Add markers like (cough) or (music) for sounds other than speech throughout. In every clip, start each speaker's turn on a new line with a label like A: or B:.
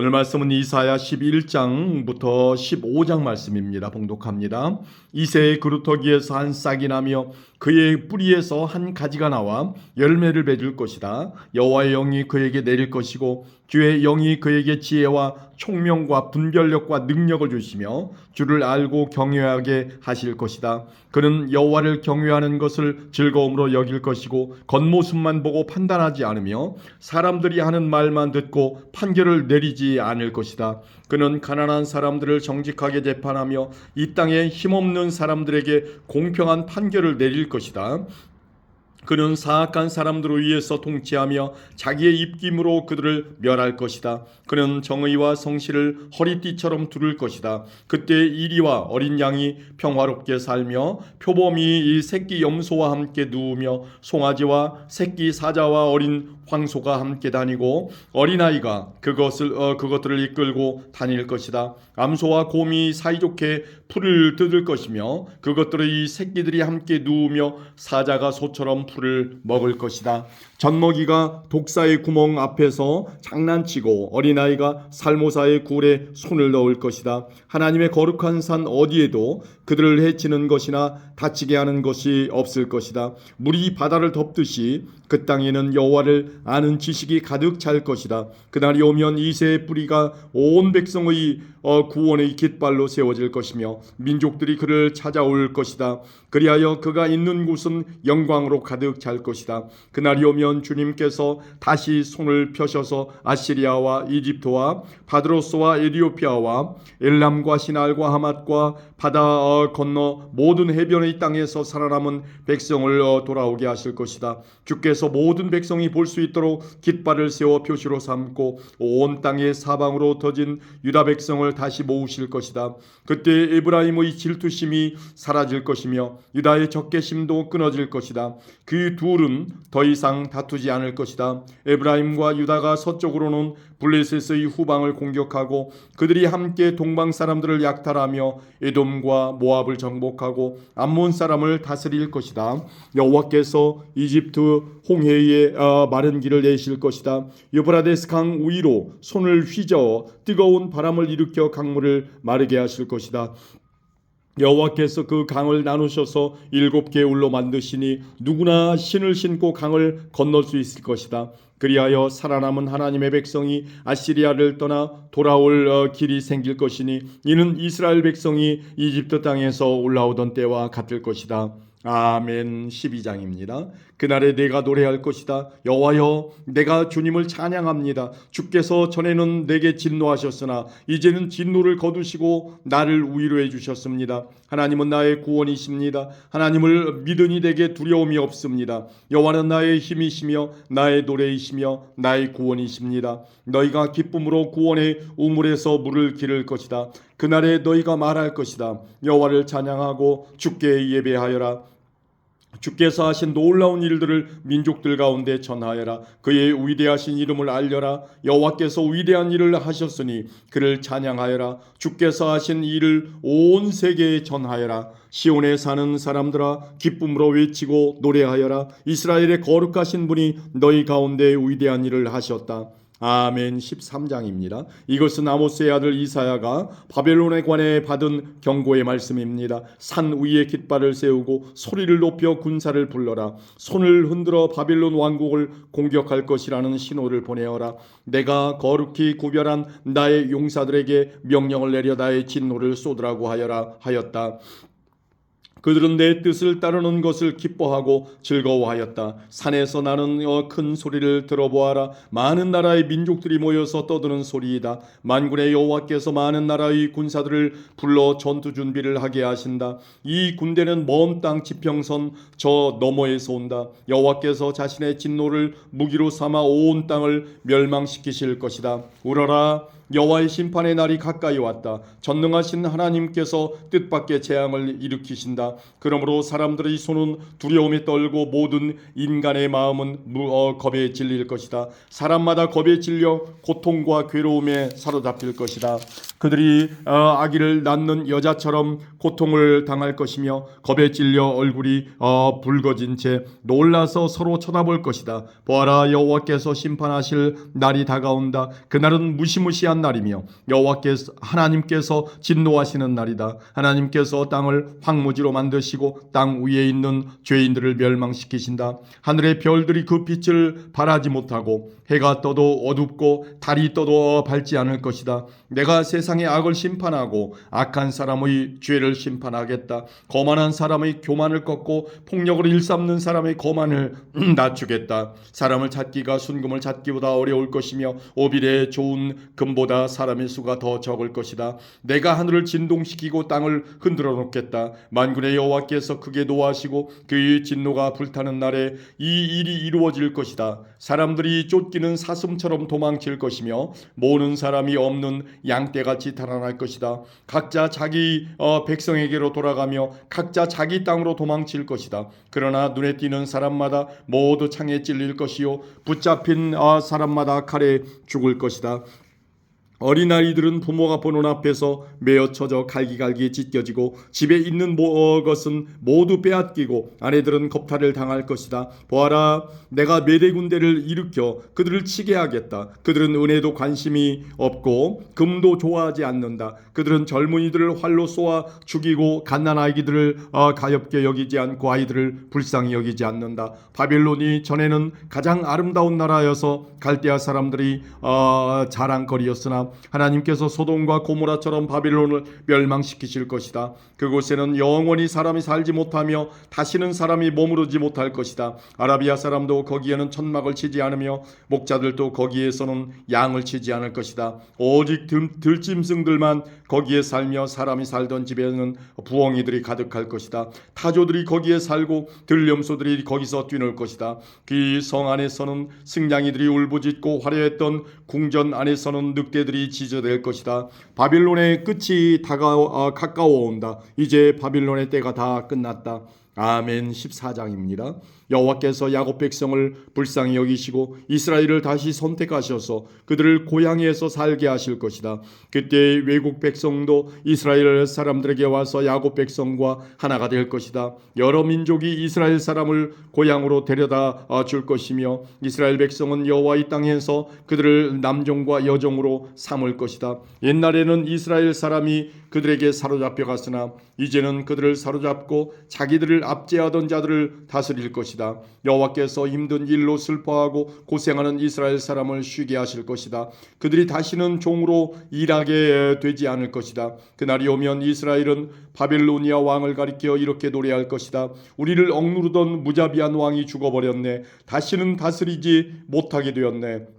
A: 오늘 말씀은 이사야 11장부터 15장 말씀입니다. 봉독합니다. 이새의 그루터기에서 한 싹이 나며 그의 뿌리에서 한 가지가 나와 열매를 맺을 것이다. 여호와의 영이 그에게 내릴 것이고 주의 영이 그에게 지혜와 총명과 분별력과 능력을 주시며 주를 알고 경외하게 하실 것이다. 그는 여호와를 경외하는 것을 즐거움으로 여길 것이고 겉모습만 보고 판단하지 않으며 사람들이 하는 말만 듣고 판결을 내리지 않을 것이다. 그는 가난한 사람들을 정직하게 재판하며 이 땅에 힘없는 사람들에게 공평한 판결을 내릴 것이다. 그는 사악한 사람들을 위해서 통치하며 자기의 입김으로 그들을 멸할 것이다. 그는 정의와 성실을 허리띠처럼 두를 것이다. 그때 이리와 어린 양이 평화롭게 살며 표범이 이 새끼 염소와 함께 누우며 송아지와 새끼 사자와 어린 황소가 함께 다니고 어린아이가 그것을 어, 그것들을 이끌고 다닐 것이다. 암소와 곰이 사이좋게 풀을 뜯을 것이며 그것들의 이 새끼들이 함께 누우며 사자가 소처럼 풀을 먹을 것이다. 젖먹이가 독사의 구멍 앞에서 장난치고 어린아이가 살모사의 굴에 손을 넣을 것이다. 하나님의 거룩한 산 어디에도 그들을 해치는 것이나 다치게 하는 것이 없을 것이다. 물이 바다를 덮듯이 그 땅에는 여호와를 아는 지식이 가득 찰 것이다. 그날이 오면 이새의 뿌리가 온 백성의 어, 구원의 깃발로 세워질 것이며 민족들이 그를 찾아올 것이다. 그리하여 그가 있는 곳은 영광으로 가득 찰 것이다. 그날이 오면 주님께서 다시 손을 펴셔서 아시리아와 이집트와 바드로스와 에디오피아와 엘람과 시날과 하맛과 바다 어, 건너 모든 해변의 땅에서 살아남은 백성을 어, 돌아오게 하실 것이다. 주께서 모든 백성이 볼 수 있도록 깃발을 세워 표시로 삼고 온 땅의 사방으로 터진 유다 백성을 다시 모으실 것이다. 그때 에브라임의 질투심이 사라질 것이며 유다의 적개심도 끊어질 것이다. 그 둘은 더 이상 다투지 않을 것이다. 에브라임과 유다가 서쪽으로는 블레셋의 후방을 공격하고 그들이 함께 동방 사람들을 약탈하며 에돔 과 모압을 정복하고 암몬 사람을 다스릴 것이다. 여호와께서 이집트 홍해에 어, 마른 길을 내실 것이다. 유브라데스 강 위로 손을 휘저어 뜨거운 바람을 일으켜 강물을 마르게 하실 것이다. 여호와께서 그 강을 나누셔서 일곱 개울로 만드시니 누구나 신을 신고 강을 건널 수 있을 것이다. 그리하여 살아남은 하나님의 백성이 아시리아를 떠나 돌아올 어, 길이 생길 것이니 이는 이스라엘 백성이 이집트 땅에서 올라오던 때와 같을 것이다. 아멘 12장입니다. 그날에 내가 노래할 것이다. 여호와여 내가 주님을 찬양합니다. 주께서 전에는 내게 진노하셨으나 이제는 진노를 거두시고 나를 위로해 주셨습니다. 하나님은 나의 구원이십니다. 하나님을 믿으니 내게 두려움이 없습니다. 여호와는 나의 힘이시며 나의 노래이시며 나의 구원이십니다. 너희가 기쁨으로 구원의 우물에서 물을 기를 것이다. 그날에 너희가 말할 것이다. 여호와를 찬양하고 주께 예배하여라. 주께서 하신 놀라운 일들을 민족들 가운데 전하여라. 그의 위대하신 이름을 알려라. 여호와께서 위대한 일을 하셨으니 그를 찬양하여라. 주께서 하신 일을 온 세계에 전하여라. 시온에 사는 사람들아 기쁨으로 외치고 노래하여라. 이스라엘의 거룩하신 분이 너희 가운데 위대한 일을 하셨다 아멘 13장입니다. 이것은 아모스의 아들 이사야가 바벨론에 관해 받은 경고의 말씀입니다. 산 위에 깃발을 세우고 소리를 높여 군사를 불러라. 손을 흔들어 바벨론 왕국을 공격할 것이라는 신호를 보내어라. 내가 거룩히 구별한 나의 용사들에게 명령을 내려 나의 진노를 쏟으라고 하여라 하였다. 그들은 내 뜻을 따르는 것을 기뻐하고 즐거워하였다. 산에서 나는 어, 큰 소리를 들어보아라. 많은 나라의 민족들이 모여서 떠드는 소리이다. 만군의 여호와께서 많은 나라의 군사들을 불러 전투 준비를 하게 하신다. 이 군대는 먼 땅 지평선 저 너머에서 온다. 여호와께서 자신의 진노를 무기로 삼아 온 땅을 멸망시키실 것이다. 울어라. 여호와의 심판의 날이 가까이 왔다. 전능하신 하나님께서 뜻밖의 재앙을 일으키신다. 그러므로 사람들의 손은 두려움에 떨고 모든 인간의 마음은 무, 어, 겁에 질릴 것이다. 사람마다 겁에 질려 고통과 괴로움에 사로잡힐 것이다. 그들이 어, 아기를 낳는 여자처럼 고통을 당할 것이며 겁에 찔려 얼굴이 어, 붉어진 채 놀라서 서로 쳐다볼 것이다. 보아라 여호와께서 심판하실 날이 다가온다. 그날은 무시무시한 날이며 여호와께서 하나님께서 진노하시는 날이다. 하나님께서 땅을 황무지로 만드시고 땅 위에 있는 죄인들을 멸망시키신다. 하늘의 별들이 그 빛을 발하지 못하고 해가 떠도 어둡고 달이 떠도 밝지 않을 것이다. 내가 세상의 악을 심판하고 악한 사람의 죄를 심판하겠다. 거만한 사람의 교만을 꺾고 폭력을 일삼는 사람의 거만을 (clears throat) 낮추겠다. 사람을 찾기가 순금을 찾기보다 어려울 것이며 오빌의 좋은 금보 다 사람의 수가 더 적을 것이다. 내가 하늘을 진동시키고 땅을 흔들어 놓겠다. 만군의 여호와께서 크게 노하시고 그의 진노가 불타는 날에 이 일이 이루어질 것이다. 사람들이 쫓기는 사슴처럼 도망칠 것이며 모는 사람이 없는 양떼같이 달아날 것이다. 각자 자기 어, 백성에게로 돌아가며 각자 자기 땅으로 도망칠 것이다. 그러나 눈에 띄는 사람마다 모두 창에 찔릴 것이요 붙잡힌 어, 사람마다 칼에 죽을 것이다. 어린아이들은 부모가 보는 앞에서 메어 쳐져 갈기갈기 찢겨지고 집에 있는 모, 어, 것은 모두 빼앗기고 아내들은 겁탈을 당할 것이다. 보아라 내가 메대 군대를 일으켜 그들을 치게 하겠다. 그들은 은혜도 관심이 없고 금도 좋아하지 않는다. 그들은 젊은이들을 활로 쏘아 죽이고 갓난아기들을 어, 가엽게 여기지 않고 아이들을 불쌍히 여기지 않는다. 바빌론이 전에는 가장 아름다운 나라여서 갈대아 사람들이 어, 자랑거리였으나 하나님께서 소돔과 고모라처럼 바빌론을 멸망시키실 것이다. 그곳에는 영원히 사람이 살지 못하며 다시는 사람이 머무르지 못할 것이다. 아라비아 사람도 거기에는 천막을 치지 않으며 목자들도 거기에서는 양을 치지 않을 것이다. 오직 들, 들짐승들만 거기에 살며 사람이 살던 집에는 부엉이들이 가득할 것이다. 타조들이 거기에 살고 들염소들이 거기서 뛰놀 것이다. 그 성 안에서는 승냥이들이 울부짖고 화려했던 궁전 안에서는 늑대들이 지저될 것이다. 바빌론의 끝이 다가 어, 가까워 온다. 이제 바빌론의 때가 다 끝났다. 아멘 14장입니다. 여호와께서 야곱 백성을 불쌍히 여기시고 이스라엘을 다시 선택하셔서 그들을 고향에서 살게 하실 것이다. 그때 외국 백성도 이스라엘 사람들에게 와서 야곱 백성과 하나가 될 것이다. 여러 민족이 이스라엘 사람을 고향으로 데려다 어, 줄 것이며 이스라엘 백성은 여호와 의 땅에서 그들을 남종과 여종으로 삼을 것이다. 옛날에는 이스라엘 사람이 그들에게 사로잡혀 갔으나 이제는 그들을 사로잡고 자기들을 압제하던 자들을 다스릴 것이다. 여호와께서 힘든 일로 슬퍼하고 고생하는 이스라엘 사람을 쉬게 하실 것이다. 그들이 다시는 종으로 일하게 되지 않을 것이다. 그날이 오면 이스라엘은 바벨로니아 왕을 가리켜 이렇게 노래할 것이다. 우리를 억누르던 무자비한 왕이 죽어버렸네. 다시는 다스리지 못하게 되었네.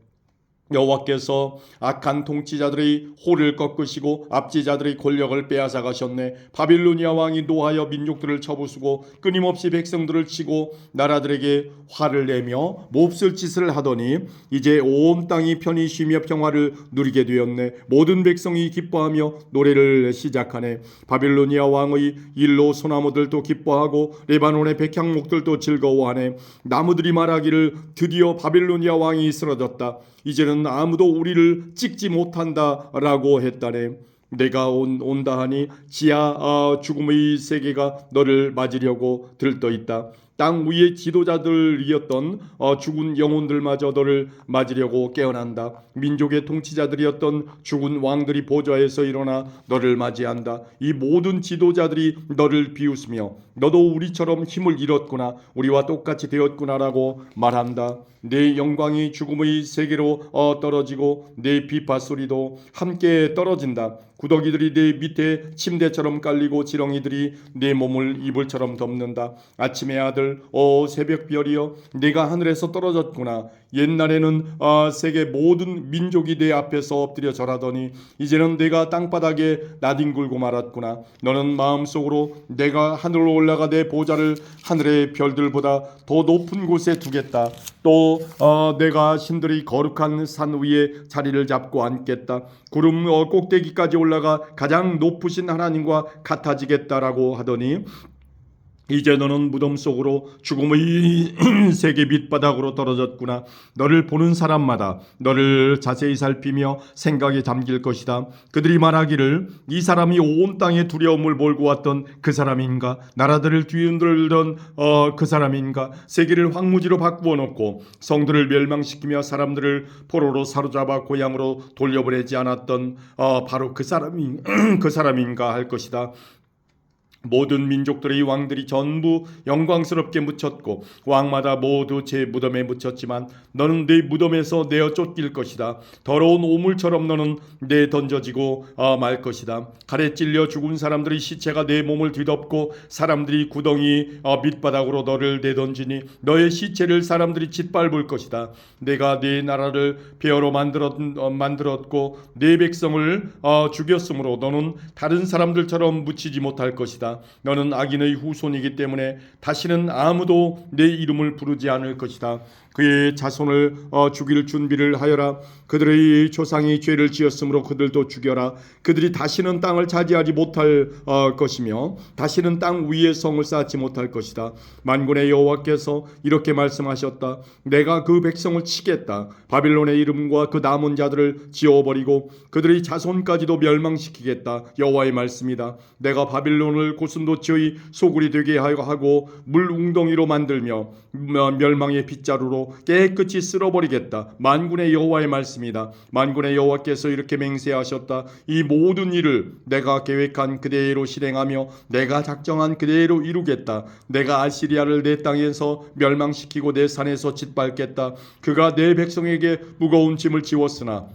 A: 여호와께서 악한 통치자들의 호를 꺾으시고 압제자들의 권력을 빼앗아 가셨네. 바빌로니아 왕이 노하여 민족들을 쳐부수고 끊임없이 백성들을 치고 나라들에게 화를 내며 몹쓸 짓을 하더니 이제 온 땅이 편히 쉬며 평화를 누리게 되었네. 모든 백성이 기뻐하며 노래를 시작하네. 바빌로니아 왕의 일로 소나무들도 기뻐하고 레바논의 백향목들도 즐거워하네. 나무들이 말하기를 드디어 바빌로니아 왕이 쓰러졌다. 이제는 아무도 우리를 찍지 못한다라고 했다네. 내가 온, 온다 하니 지하 아, 죽음의 세계가 너를 맞으려고 들떠 있다. 땅 위의 지도자들이었던 어, 죽은 영혼들마저 너를 맞으려고 깨어난다. 민족의 통치자들이었던 죽은 왕들이 보좌에서 일어나 너를 맞이한다. 이 모든 지도자들이 너를 비웃으며 너도 우리처럼 힘을 잃었구나. 우리와 똑같이 되었구나라고 말한다. 내 영광이 죽음의 세계로 어, 떨어지고 내 비파 소리도 함께 떨어진다. 구더기들이 내 밑에 침대처럼 깔리고 지렁이들이 내 몸을 이불처럼 덮는다. 아침의 아들, 오 새벽별이여, 내가 하늘에서 떨어졌구나. 옛날에는 아, 세계 모든 민족이 내 앞에서 엎드려 절하더니 이제는 내가 땅바닥에 나뒹굴고 말았구나. 너는 마음속으로 내가 하늘로 올라가 내 보좌를 하늘의 별들보다 더 높은 곳에 두겠다. 또 어, 내가 신들이 거룩한 산 위에 자리를 잡고 앉겠다. 구름 어, 꼭대기까지 올라가 가장 높으신 하나님과 같아지겠다라고 하더니 이제 너는 무덤 속으로 죽음의 (clears throat) 세계 밑바닥으로 떨어졌구나. 너를 보는 사람마다 너를 자세히 살피며 생각에 잠길 것이다. 그들이 말하기를 이 사람이 온 땅에 두려움을 몰고 왔던 그 사람인가? 나라들을 뒤흔들던 어, 그 사람인가? 세계를 황무지로 바꾸어 놓고 성들을 멸망시키며 사람들을 포로로 사로잡아 고향으로 돌려보내지 않았던 어, 바로 그 사람이 (clears throat) 그 사람인가 할 것이다. 모든 민족들의 왕들이 전부 영광스럽게 묻혔고 왕마다 모두 제 무덤에 묻혔지만 너는 내 무덤에서 내어 쫓길 것이다. 더러운 오물처럼 너는 내 던져지고 어, 말 것이다. 칼에 찔려 죽은 사람들의 시체가 내 몸을 뒤덮고 사람들이 구덩이 어, 밑바닥으로 너를 내던지니 너의 시체를 사람들이 짓밟을 것이다. 내가 네 나라를 폐허로 만들었, 어, 만들었고 네 백성을 어, 죽였으므로 너는 다른 사람들처럼 묻히지 못할 것이다. 너는 악인의 후손이기 때문에 다시는 아무도 내 이름을 부르지 않을 것이다. 그의 자손을 어, 죽일 준비를 하여라. 그들의 조상이 죄를 지었으므로 그들도 죽여라. 그들이 다시는 땅을 차지하지 못할 어, 것이며 다시는 땅 위에 성을 쌓지 못할 것이다. 만군의 여호와께서 이렇게 말씀하셨다. 내가 그 백성을 치겠다. 바빌론의 이름과 그 남은 자들을 지워버리고 그들의 자손까지도 멸망시키겠다. 여호와의 말씀이다. 내가 바빌론을 고슴도 치의 소굴이 되게 하고 물 웅덩이로 만들며 멸망의 빗자루로 깨끗이 쓸어버리겠다. 만군의 여호와의 말씀이다. 만군의 여호와께서 이렇게 맹세하셨다. 이 모든 일을 내가 계획한 그대로 실행하며 내가 작정한 그대로 이루겠다. 내가 아시리아를 내 땅에서 멸망시키고 내 산에서 짓밟겠다. 그가 내 백성에게 무거운 짐을 지웠으나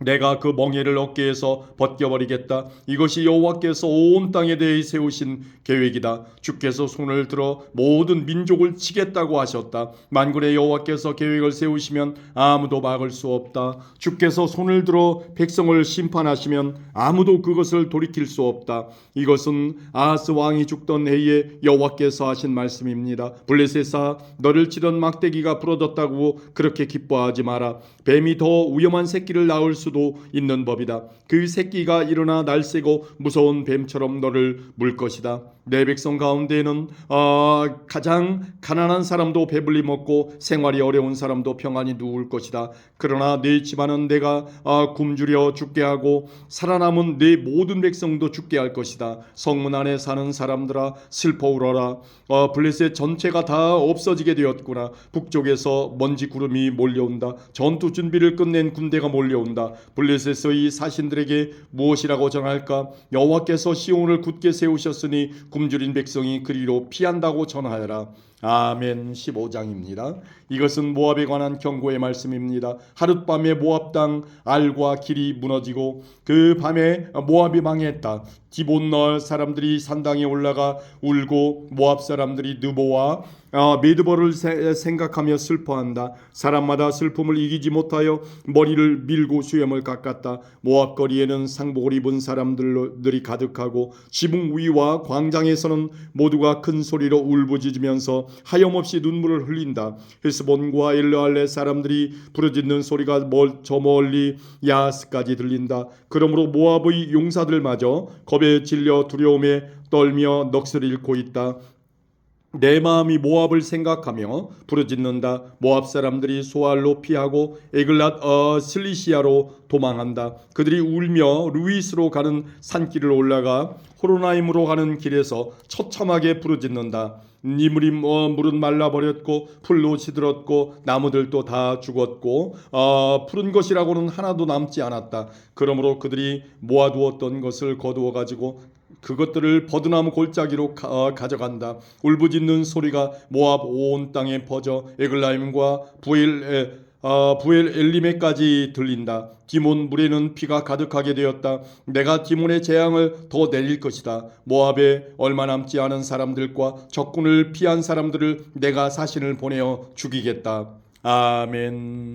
A: 내가 그 멍에를 어깨에서 벗겨버리겠다. 이것이 여호와께서 온 땅에 대해 세우신 계획이다. 주께서 손을 들어 모든 민족을 치겠다고 하셨다. 만군의 여호와께서 계획을 세우시면 아무도 막을 수 없다. 주께서 손을 들어 백성을 심판하시면 아무도 그것을 돌이킬 수 없다. 이것은 아하스 왕이 죽던 해에 여호와께서 하신 말씀입니다. 블레셋아 너를 치던 막대기가 부러졌다고 그렇게 기뻐하지 마라. 뱀이 더 위험한 새끼를 낳을 수도 있는 법이다. 그 새끼가 일어나 날새고 무서운 뱀처럼 너를 물 것이다. 내 백성 가운데에는 어, 가장 가난한 사람도 배불리 먹고 생활이 어려운 사람도 평안히 누울 것이다. 그러나 내 집안은 내가 어, 굶주려 죽게 하고 살아남은 내 모든 백성도 죽게 할 것이다. 성문 안에 사는 사람들아 슬퍼 울어라. 어, 블레셋 전체가 다 없어지게 되었구나. 북쪽에서 먼지 구름이 몰려온다. 전투 준비를 끝낸 군대가 몰려온다. 블레셋의 사신들에게 무엇이라고 전할까? 여호와께서 시온을 굳게 세우셨으니 굶주린 백성이 그리로 피한다고 전하여라. 아멘 15장입니다. 이것은 모압에 관한 경고의 말씀입니다. 하룻밤에 모압 땅 알과 길이 무너지고 그 밤에 모압이 망했다. 기본널 사람들이 산당에 올라가 울고 모압 사람들이 느보와 어, 메드버를 세- 생각하며 슬퍼한다. 사람마다 슬픔을 이기지 못하여 머리를 밀고 수염을 깎았다. 모압 거리에는 상복을 입은 사람들이 가득하고 지붕 위와 광장에서는 모두가 큰 소리로 울부짖으면서 하염없이 눈물을 흘린다. 헤스본과 엘르알레 사람들이 부르짖는 소리가 멀, 저 멀리 야스까지 들린다. 그러므로 모압의 용사들마저 겁에 질려 두려움에 떨며 넋을 잃고 있다. 내 마음이 모압을 생각하며 부르짖는다. 모압 사람들이 소알로 피하고 에글랏 어 슬리시아로 도망한다. 그들이 울며 루이스로 가는 산길을 올라가 호로나임으로 가는 길에서 처참하게 부르짖는다. 니물이 어, 물은 말라버렸고 풀로 시들었고 나무들도 다 죽었고 어, 푸른 것이라고는 하나도 남지 않았다. 그러므로 그들이 모아두었던 것을 거두어 가지고 그것들을 버드나무 골짜기로 가, 어, 가져간다. 울부짖는 소리가 모압 온 땅에 퍼져 에글라임과 부엘 에, 어, 부엘 엘리메까지 들린다. 디몬 물에는 피가 가득하게 되었다. 내가 디몬의 재앙을 더 내릴 것이다. 모압에 얼마 남지 않은 사람들과 적군을 피한 사람들을 내가 사신을 보내어 죽이겠다. 아멘.